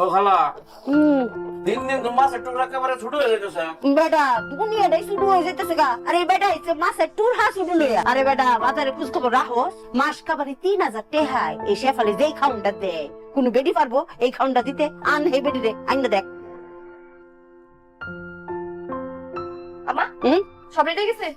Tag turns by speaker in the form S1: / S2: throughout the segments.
S1: ও খালা।
S2: হুম।
S1: দিন দিন তো মাছের টুকরা একেবারে ছোট হয়ে যেতেছে
S2: বেটা দুনিয়াটাই শুরু হয়ে যেতেছে গা। আরে বেটা হচ্ছে মাছের টুর হা শুরু লইয়া আরে বেটা বাজারে খোঁজ খবর রাখো। মাস কাবারে তিন হাজার টেহাই এই শেফালে যেই খাউনটা দেয় কোন বেডি পারব? এই খাউনটা দিতে আন হে বেডি রে আইনা দেখ।
S3: আমা
S2: হুম?
S3: সব রেডি গেছে?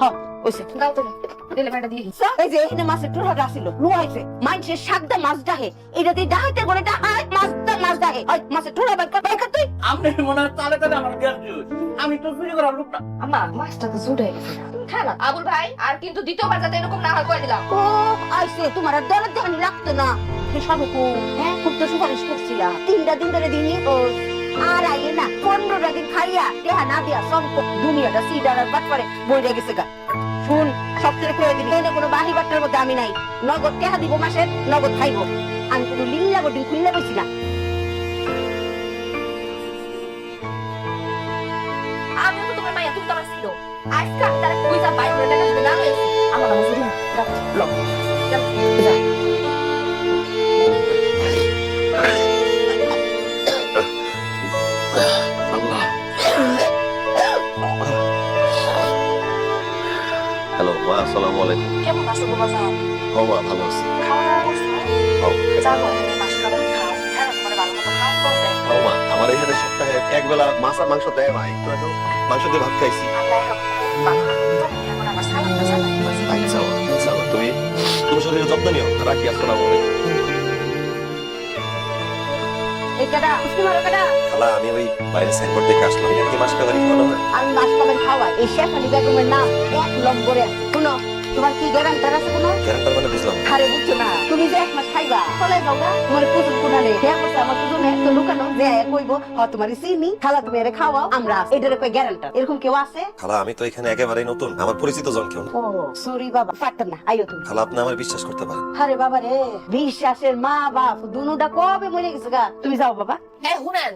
S2: হ ওইসে
S3: দাও তুমি দিলে ব্যাটা দিয়ে
S2: এই যে এখানে মাছের টুর হাট লুয়াইছে মাইনসের শাকদা মাছ ডাহে এটা দিয়ে ডাহাইতে বলে ডাহাই মাছ মাছ ডাহে। ওই মাছের টুর হাট কর তুই।
S1: আপনি মনে হয় তালে তালে আমার গ্যাস আমি তো চুরি করার লোক
S3: আমা মাছটা তো জুড়ে। গেছে তুমি আবুল ভাই আর কিন্তু দ্বিতীয়বার যাতে এরকম না হয় করে দিলাম।
S2: ও আইসে তোমার আর দরদ দেখানি লাগতো না। সে সব হ্যাঁ খুব তো সুপারিশ করছিলাম তিনটা দিন ধরে দিনই ও আর আইয়ে না পনেরোটা দিন খাইয়া টেহা না দিয়া সব দুনিয়াটা সিডার আর বাট করে বইরে গেছে গা। শুন সব থেকে করে দিবি এনে কোনো বাহি বাট্টার মধ্যে আমি নাই। নগদ টেহা দিব মাসের, নগদ খাইবো। আমি কোনো লিল্লা বডিং খুললে
S3: মাইয়া তুমি তো আমার ছিল আজকে তারা কই বাইরে টাকা দিতে না আমার নাম জুড়ি না করবে।
S4: ও মা আমার এখানে সপ্তাহে এক মাছ আর মাংস দেয় মা একটু একটু মাংস দিয়ে ভাত খাইছি। তুমি তুমি শরীরের যত্ন নিও। রাখি
S2: কাটা
S4: খালা আমি ওই বাইরে সাইনবোর্ড দেখে আসলাম। কি মাছ খাবারই খাওয়ানো হয়?
S2: আমি মাছ খাওয়াই। এই শেফ আলী বেগমের নাম এক নম্বরে। শুনো তোমার কি গ্যারান্টার আছে কোনো?
S4: গ্যারান্টার মানে বুঝলাম।
S2: আরে বুঝছ না তুমি যে এক মাস খাইবা চলে যাও গা। তোমার দেয়া করছে আমার তো লুকানো যে কইবো হ তোমার চিনি খালা তুমি এর খাওয়াও আমরা আছি। এটারে কই গ্যারান্টার? এরকম কেউ আছে?
S4: খালা আমি তো এখানে একেবারেই নতুন আমার পরিচিত জন কেউ
S2: ও সরি বাবা পারতাম না আইও তুমি।
S4: খালা আপনি আমার বিশ্বাস করতে পারেন।
S2: আরে বাবা রে বিশ্বাসের মা বাপ দুনুটা কবে মরে গেছে গা? তুমি যাও বাবা।
S3: হ্যাঁ শুনেন।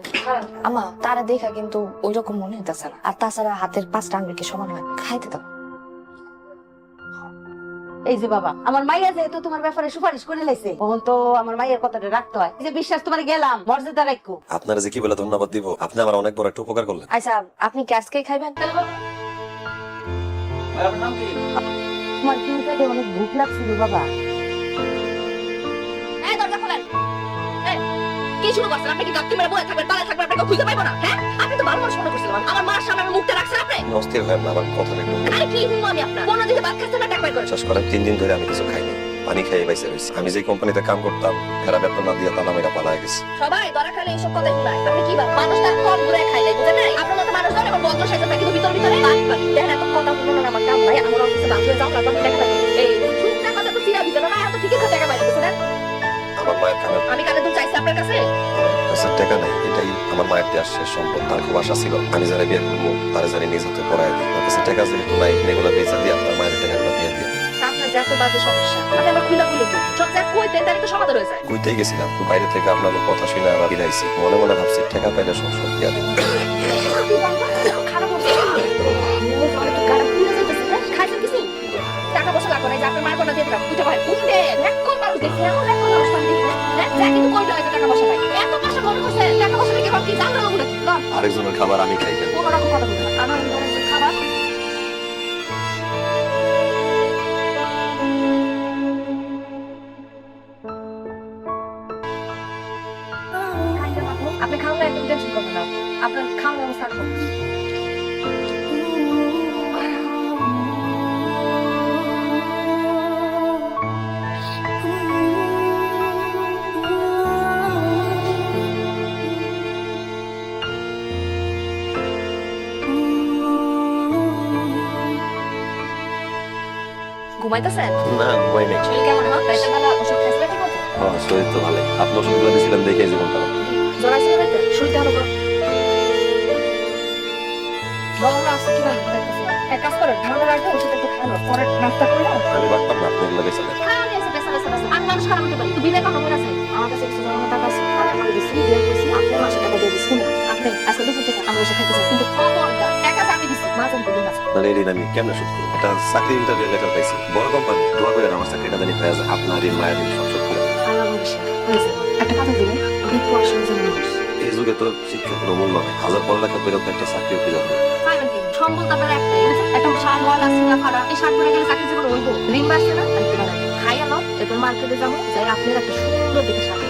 S3: আমা তারা দেখা কিন্তু ওই রকম মনে হইতেছে না। আর তাছাড়া হাতের পাঁচটা আঙ্গুল কি সমান হয় খাইতে দাও।
S2: এই যে বাবা আমার মাইয়া যেহেতু তোমার ব্যাপারে সুপারিশ করে লাইছে তখন তো আমার মাইয়ের কথাটা রাখতে হয়। এই যে বিশ্বাস তোমার গেলাম মর্যাদা রাখো
S4: আপনারা যে কি বলে ধন্যবাদ দিব আপনি আমার অনেক বড় একটা উপকার করলেন।
S3: আচ্ছা আপনি কি আজকে খাইবেন?
S1: ভাই, আপনার নাম কি?
S2: তোমার কিন্তু অনেক ভুক লাগছিল বাবা।
S3: কি শুরু করছেন? আপনি কি মেরে বয়ে থাকবেন তালে থাকবেন? আপনাকে খুঁজে পাইবো না হ্যাঁ? আপনি তো মনে করছিলাম আমার মার সামনে আমার মুখটা রাখছেন আপনি?
S4: অস্থির হয় আমার কথা একটু
S3: আরে কি হুম আমি আপনার? কোনো দিকে বাদ খাচ্ছেন না টাকা করে।
S4: তিন দিন ধরে আমি কিছু খাইনি। পানি খেয়ে বাইসে রয়েছি আমি যে কোম্পানিতে কাম করতাম এরা বেতন না দিয়ে তালা মেয়েরা পালা গেছে।
S3: সবাই দরা খালে এইসব কথা শুনায় আপনি কি ভাবেন মানুষ তার কম ঘুরে খাই নাই বুঝেন নাই? আপনার মতো মানুষ থাকে কিন্তু ভিতর ভিতরে বাদ বাদ দেখেন এত কথা শুনুন না আমার কাম নাই আমার অফিসে হয়ে যাও না তখন দেখা এই কথা তো সিরা ভিতরে না এত ঠিকই কথা বাইরে বুঝেন
S4: আমার মায়ের কানে
S3: আমি কানে আপনার কাছে?
S4: কাছে টাকা নেই এটাই আমার মায়ের দেওয়ার শেষ সম্পদ তার খুব আশা ছিল। আমি যারা বিয়ে করব তারা জানি নিজ হাতে পড়ায় দিই আমার কাছে টাকা যেহেতু নাই এগুলো বেঁচে দিয়ে আপনার মায়ের টাকাগুলো দিয়ে দিই
S3: কইতে
S4: গেছিলাম বাইরে থেকে আপনার কথা শুনে আবার ফিরাইছি মনে মনে ভাবছি টাকা পাইলে সব সব দিয়া দিই
S3: টাকা পয়সা লাগবে না যে আপনার কথা দিয়ে দিলাম।
S4: আরেকজনের খাবার আমি খাই কেন?
S3: কোনো রকম কথা। আমার ঘুমাইতেছেন?
S4: না ঘুমাই নেই।
S3: শরীর কেমন হয় পেটে বেলা ওষুধ খাইছিলেন ঠিক মতো?
S4: হ্যাঁ শরীর তো ভালো আপনি ওষুধগুলো দিয়েছিলেন দেখে জীবনটা ভালো।
S3: জ্বর আছে না হলো গো জ্বর আছে কি ভালো এক কাজ করো ঠান্ডা রাখো ওষুধ একটু খাও পরে নাস্তা করলে
S4: আমি বাটপার না আপনি এগুলো বেঁচে
S3: খাওয়া বেসা বেসা আমি মানুষ খারাপ হতে পারি তো আমার মনে আছে। আমার কাছে কিছু জমানো টাকা আছে আমি দিচ্ছি দিয়ে দিচ্ছি আপনি মাসে টাকা দিয়ে দিচ্ছি আপনি আজকে দুপুর থেকে আমরা এসে খাইতেছি কিন্তু খবরদার টাকা আমি মাঝে দুদিন আছে
S4: আপনার এই ঋণ আমি কেমনে শোধ করব? এটা চাকরি ইন্টারভিউ লেটার পাইছি। বড় কোম্পানি দোয়া করে আমার চাকরিটা জানি পেয়ে যায় আপনার ঋণ মায়ের ঋণ সব শোধ করে
S3: একটা কথা দিবেন বিপদ আসলে যেন
S4: যুগে তো শিক্ষা কোনো মূল্য নেই। হাজার পড়ালেখা করে একটা চাকরি
S3: পাইবেন কি সম্বল তো আপনার একটাই? একটা শার্ট ওয়াল আছে না ফাড়া। এই শার্ট পরে গেলে চাকরি জীবন হইব। রিং বাড়ছে না আর কি বাড়াবে খাই আনো এরপর মার্কেটে যাব যাই আপনার একটা সুন্দর দেখে শার্ট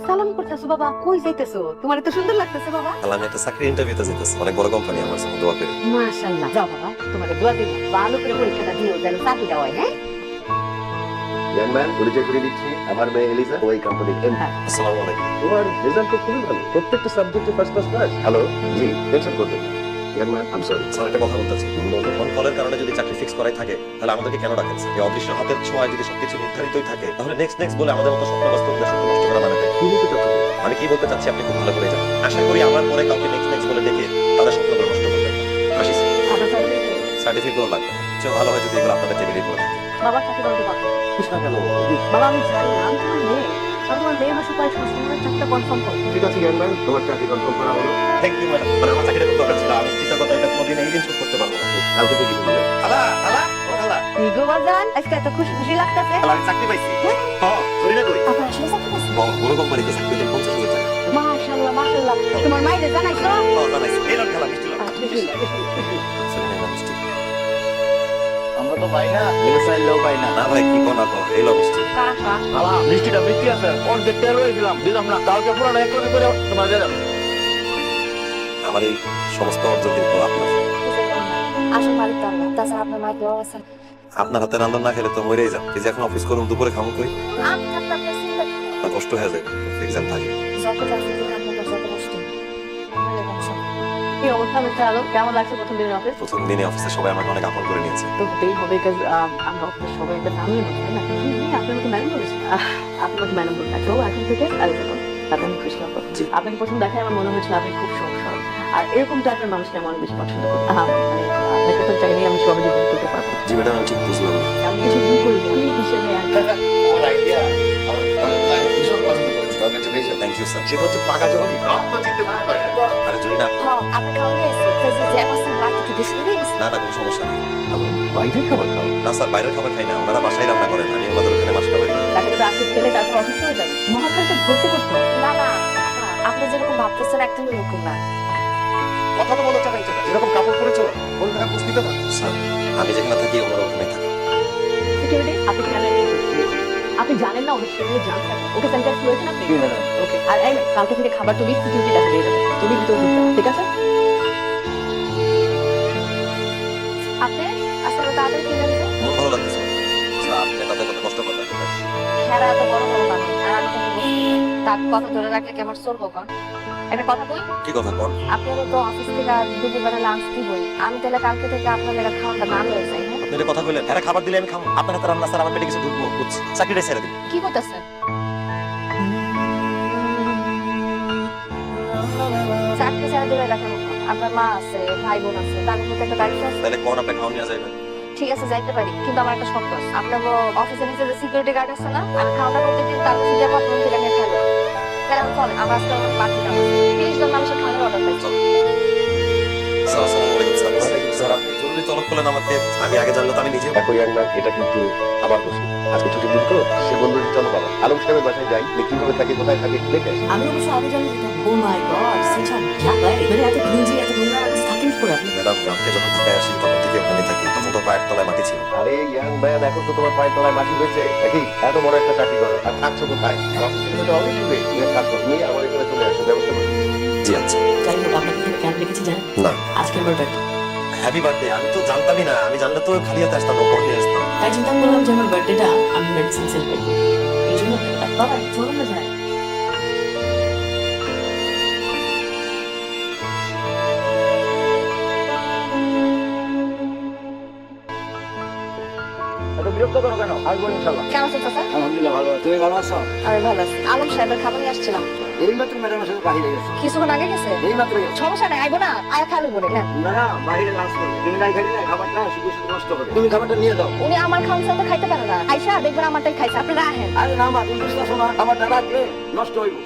S2: সালাম করতেছো বাবা কই যাইতেছো? তোমার তো সুন্দর লাগতেছে বাবা।
S4: আমি একটা চাকরি ইন্টারভিউতে যেতেছি অনেক বড় কোম্পানি আমার সাথে দোয়া করে।
S2: মাশাআল্লাহ যাও বাবা তোমার দোয়া দিলাম ভালো করে পরীক্ষাটা দিও যেন চাকরিটা হয় হ্যাঁ?
S5: আমার মেয়ে এলিজা ওই কোম্পানির
S4: আসসালামু আলাইকুম।
S5: তোমার রেজাল্ট তো খুবই ভালো প্রত্যেকটা সাবজেক্টে ফার্স্ট ক্লাস হ্যালো জি টেনশন করবেন আম সরি
S4: স্যার একটা কথা বলতে ফোন কলের কারণে যদি চাকরি ফিক্স করাই থাকে তাহলে আমাদেরকে কেন ডাকেন এই অদৃশ্য হাতের ছোঁয়ায় যদি সবকিছু নির্ধারিতই থাকে তাহলে নেক্সট নেক্সট বলে আমাদের মতো স্বপ্ন স্বপ্ন নষ্ট করা মানে? আমি কি বলতে চাচ্ছি আপনি খুব ভালো করে জানেন। আশা করি আমার পরে কাউকে নেক্সট নেক্সট বলে ডেকে তাদের স্বপ্নগুলো নষ্ট করবেন আসি সার্টিফিকেটও লাগবে। ভালো হয় যদি এগুলো আপনাদের টেবিলেই পড়ে
S2: বাবা চাকরি করতে পারো।
S5: বুঝ না কেন?
S2: বাবা আমি জানি না আমি তোমার মেয়ে। আর মেয়ে আমার সুপারিশ চাকরিটা কনফার্ম করো।
S5: ঠিক আছে ইয়াং ম্যান তোমার চাকরি কনফার্ম করা হলো।
S4: থ্যাংক ইউ ম্যাডাম আমার চাকরিটা খুব দরকার
S5: কালকে থেকে বলবে
S4: খালা খালা ও খালা
S2: কি গো বাজান আজকে এত খুশি খুশি লাগতেছে।
S4: খালা আমি চাকরি পাইছি। হ্যাঁ। সরি না কই
S3: আপনার আসলে চাকরি পাইছেন?
S4: বড় বড় কোম্পানিতে চাকরি দিন পঞ্চাশ হাজার টাকা।
S2: মাশাআল্লাহ মাশাআল্লাহ। তোমার মাইরে জানাইছো
S4: হ্যাঁ জানাইছি। এই লোক খেলা মিষ্টি লোক
S2: আচ্ছা,
S4: সরি না মিষ্টি।
S1: আমরা তো পাই না। লেগে চাইলেও পাই না।
S4: না ভাই কি কোনা তো এই লোক মিষ্টি।
S3: কাকা।
S1: আলা মিষ্টিটা মিষ্টি আছে। অর্ধেক তেল হয়েছিলাম দিলাম না। কালকে পুরো এক কোটি করে তোমার দিলাম
S4: আমার এই সমস্ত অর্জন কিন্তু আপনার।
S3: আসল মালিক তো আল্লাহ তাছাড়া আপনার মায়ের দেওয়া আছে
S4: আপনার হাতে রান্না না খেলে তো মরেই যাও। এই যে এখন অফিস করুন দুপুরে খামো কই?
S3: আমি থাকলে আপনার চিন্তা কি?
S4: কষ্ট হয়ে যায় এক্সাম থাকে।
S3: যত চাকরি আপনার যত কষ্ট। আপনার এরকম সব।
S2: কি অবস্থা আলম কেমন লাগছে প্রথম অফিস
S4: প্রথম দিনে অফিসে সবাই আমাকে অনেক আপন করে নিয়েছে।
S2: তো হতেই হবে বিকজ আমরা অফিসের সবাই একটা ফ্যামিলির মতো না? কি নিয়ে আপনার মতো ম্যাডাম বলেছে? আপনার মতো ম্যাডাম বলে তো এখন থেকে আলাদা করুন তাতে আমি খুশি হব। আপনাকে প্রথম দেখায় আমার মনে হয়েছিল আপনি খুব সরল আর এরকম টাইপের মানুষকে আমি অনেক বেশি পছন্দ করি। মানে আপনাকে তো চাইলেই আমি সহজে করতে পারব।
S4: জি ম্যাডাম আমি ঠিক বুঝলাম।
S2: আমি কিছু ভুল করি আমি হিসেবে
S4: থ্যাংক ইউ স্যার
S5: সেটা হচ্ছে পাকা জমি রত্ন চিনতে পারে
S4: আরে যদি না।
S3: আপনি খাওয়া?
S4: না না কোনো সমস্যা নেই।
S5: খাবার খাও
S4: না স্যার বাইরের খাবার খাই না। ওনারা বাসায় রান্না করেন আমি ওনাদের ওখানে মাস খাবার
S2: তাকে খেলে তারপর অসুস্থ হয়ে যাবে। মহাখালীতে ভর্তি করতে
S3: না, না, আপনি যেরকম ভাবতেছেন একদম এরকম না।
S5: কথা তো বলো চাকাই চাকা যেরকম কাপড় পরেছো ওর দেখা পুষ্টিতে না
S4: স্যার আমি যেখানে থাকি ওনারা ওখানে থাকে।
S2: সিকিউরিটি আপনি কেন আপনি জানেন না ওদের শরীরে জান থাকে ওকে সেন্টার করেছেন আপনি? ওকে আর এই কালকে থেকে খাবার তুমি সিকিউরিটি কাছে দিয়ে যাবে তুমি ভিতরে ঢুকবে ঠিক আছে?
S3: আপনি আসলে তাদের কি জানছে
S4: ভালো লাগতেছে স্যার আপনি তাদের কথা কষ্ট করবেন না।
S3: খেলা এত বড় বড় মানুষ আর আমি কথা ধরে রাখলে কেমন চলবো কন? একটা কথা বই
S4: কি কথা কন
S3: আপনারও তো অফিস থেকে দুপুরবেলা লাঞ্চ দিবই আমি তাহলে কালকে থেকে আপনার খাওয়াটা না যাই হ্যাঁ?
S4: কথা বললেন এরা খাবার দিলে আমি খাব আপনার হাতে রান্না স্যার আমার পেটে কিছু ঢুকবো বুঝছি? চাকরিটা ছেড়ে দিন।
S3: কি করতেছেন চাকরি ছাড়া দিলে রাখেন আপনার মা আছে ভাই বোন আছে তার মধ্যে একটা দায়িত্ব আছে।
S4: তাহলে কোন আপনি খাওয়া নিয়ে যাবেন
S3: ঠিক আছে যাইতে পারি। কিন্তু আমার একটা শর্ত আছে। আপনার অফিসের নিচে যে সিকিউরিটি গার্ড আছে না আমি খাওয়াটা করতে দিন তার আপনার থেকে আমি চলেন আমার আজকে আমার বাকি আছে। তিরিশ জন মানুষের খাবার অর্ডার পাইছি
S4: স্যার আসসালামু আলাইকুম স্যার স্যার। আপনি জরুরি তলব করলেন আমাকে। আমি আগে জানলে আমি নিজে
S5: দেখো এটা কিন্তু আবার বসে আজকে ছুটির দিন তো সে বলল যে চলো বাবা। আলম সাহেবের বাসায় যাই যে কীভাবে থাকে কোথায় থাকে দেখে
S2: আমি অবশ্য আগে জানি ও মাই গড সিনচান ঢাকায় এবারে এত ঘুঞ্জি এত নোংরা থাকেন কি
S4: ম্যাডাম গ্রামকে যখন থেকে আসি তখন থেকে ওখানে থাকি। তখন তো পায়ের তলায় মাটি ছিল।
S5: আরে ইয়াং ম্যান এখন তো তোমার পায়ের তলায় মাটি হয়েছে। দেখি এত বড় একটা চাকরি। করো আর থাকছো কোথায় আর অফিস থেকে তো অনেক দূরে তুমি কাজ করো তুমি আমার এখানে চলে আসো ব্যবস্থা করো
S4: জি আচ্ছা।
S2: যাই হোক আপনাকে এখানে কেন রেখেছি জানেন?
S4: না।
S2: আজকে আমার বার্থডে
S4: হ্যাপি বার্থডে আমি তো জানতামই না। আমি জানলে তো খালি হাতে আসতাম আসতাম।
S2: তাই চিন্তা করলাম যে আমার বার্থডেটা আমি মেডিসিন সেল করব। এই জন্য বাবা চলুন না
S1: বিরক্ত করো কেন? আসব ইনশাল্লাহ।
S3: কেমন আছেন চাচা?
S1: আলহামদুলিল্লাহ ভালো তুমি ভালো আছো?
S3: আমি ভালো আছি। আলম সাহেবের খাবার নিয়ে আসছিলাম।
S1: এই মাত্র ম্যাডামের সাথে বাহিরে গেছে।
S3: কিছুক্ষণ আগে গেছে?
S1: এই মাত্র
S3: সমস্যা নাই আইবো না। আয় খালি বলে
S1: না না বাহিরে লাঞ্চ করবে। তুমি নাই খালি না খাবারটা শুধু শুধু নষ্ট হবে তুমি খাবারটা নিয়ে যাও।
S3: উনি আমার খাওয়ার সাথে খাইতে পারে না। আইসা দেখবেন আমারটাই খাইছে। আপনারা আহেন।
S1: আরে না মা তুমি বুঝতেছো না? খাবারটা রাখলে নষ্ট হইব।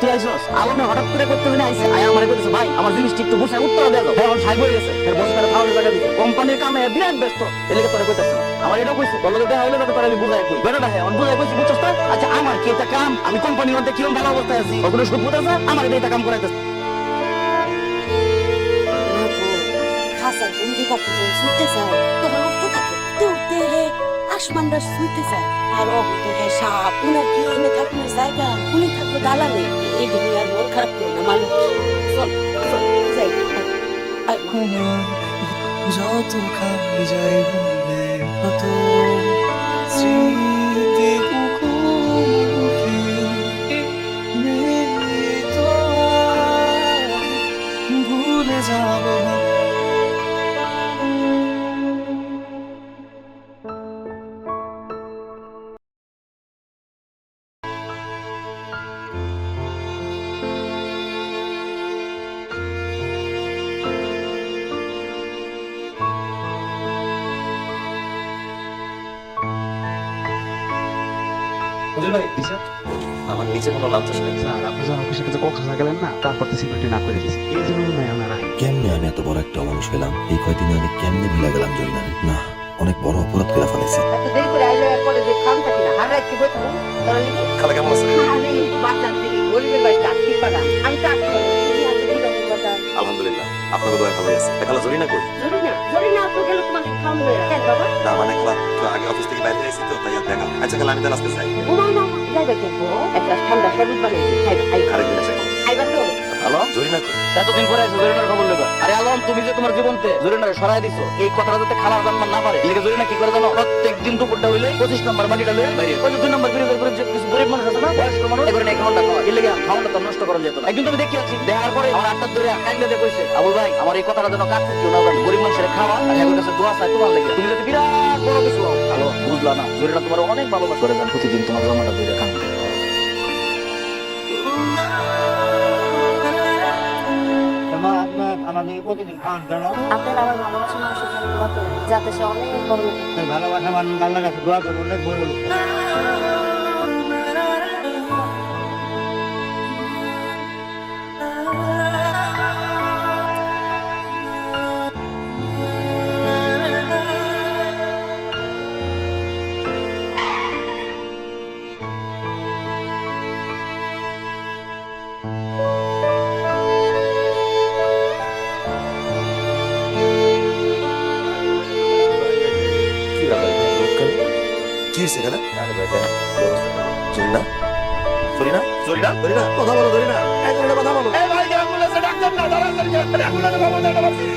S1: তুই আইসস আলমে হঠাৎ করে করতে হইলে আইসে, আয় আমারে কইতেছে ভাই, আমার জিনিসটি একটু গুছাই উত্তর দেয়া দাও এখন সাহেব হয়ে গেছে, এর বসে তারা ফাউলের জায়গা দিছে, কোম্পানির কামে বিরাট ব্যস্ত। এলাকা তোরে কইতাছে, আমার এটা কইছে বলল দেখা হইলে তাতে আমি বুঝাই কই। বেটাটা হ্যাঁ বুঝাই কইছি, বুঝছস না? আচ্ছা আমার কি এটা কাম, আমি কোম্পানির মধ্যে কিরম ভালো অবস্থায় আছি ওগুলো সুদ বুঝাছে আমার এটা কাম করাইতেছে।
S2: হাসান বন্দি করতে যায় শুনতে আসমানটা শুইতে চায় আর ও হে সাপ উনার কি এনে থাকবে জায়গা, উনি থাকবে দালানে এই দিকে আর মন খারাপ করে না, মালুক। চল চল, যাই।
S6: যত খাই যাই বলে তত স্মৃতি
S4: আমার নিচে কোনো লাভ চাষ নেই
S7: কেমনে আমি এত বড় একটা মানুষ হইলাম এই কয়দিন আমি কেমনে ভুলে গেলাম জরিনা না অনেক বড় অপরাধ করে ফেলেছি।
S2: এত দেরি করে আইলে এরপরে যে খাম থাকি না হার রাখতে বসবো তাহলে
S4: খালা কেমন আছে
S2: আমি বাচ্চা থেকে গরিবের বাড়িতে আটকে পাঠান আমি তো আটকে
S4: আপনাকে দয়া ভালো আছে খালা জরি না কই
S2: না
S4: মানে খালা একটু আগে অফিস থেকে বাইরে এসেছি তো তাই দেখা। আচ্ছা খালা আমি তাহলে আজকে যাই।
S2: ঠান্ডা সবুজ বানিয়ে
S4: আরেকদিন আসে খাব। কই
S1: এতদিন পরে জরিনার খবর আরে আলম তুমি যে তোমার জীবনতে জরিনারে সরাই দিছো এই কথাটা যাতে জানবার না পারে। এদিকে জরিনা কি করে জানো প্রত্যেক দিন দুপুরটা হইলে পঁচিশ নম্বর বাড়িটা লয়ে বাইরে ওই দুই নম্বর ব্রিজের উপরে কিছু গরিব মানুষ আছে না বয়স্ক মানুষ এগুলো নিয়ে খাওয়াটা খাওয়া। এর লেগে খাওয়াটা তো নষ্ট করা যেত না। একদিন তুমি দেখি আছি দেখার পরে আমার আটটা ধরে কাইলে দিয়ে কইছে ভাই আমার এই কথাটা যেন কাছে কেউ না জানে গরিব মানুষের খাওয়া আর এগুলোর কাছে দোয়া চাই তোমার লেগে। তুমি যদি বিরাট বড় কিছু হও বুঝলা না জরিনা তোমার অনেক ভালোবাসা করে প্রতিদিন তোমার জামাটা ধরে খান
S8: আমাদের প্রতিদিন খাওয়ান কেন
S3: আপনার আমার ভালোবাসা মানুষের জন্য দোয়া করুন যাতে সে অনেক বড়
S8: ভালোবাসা মানুষ আল্লাহ কাছে দোয়া করব অনেক বড়
S4: অ্যাম্বুলেন্সে এখানে? কথা বলো
S5: যাব গাড়াতে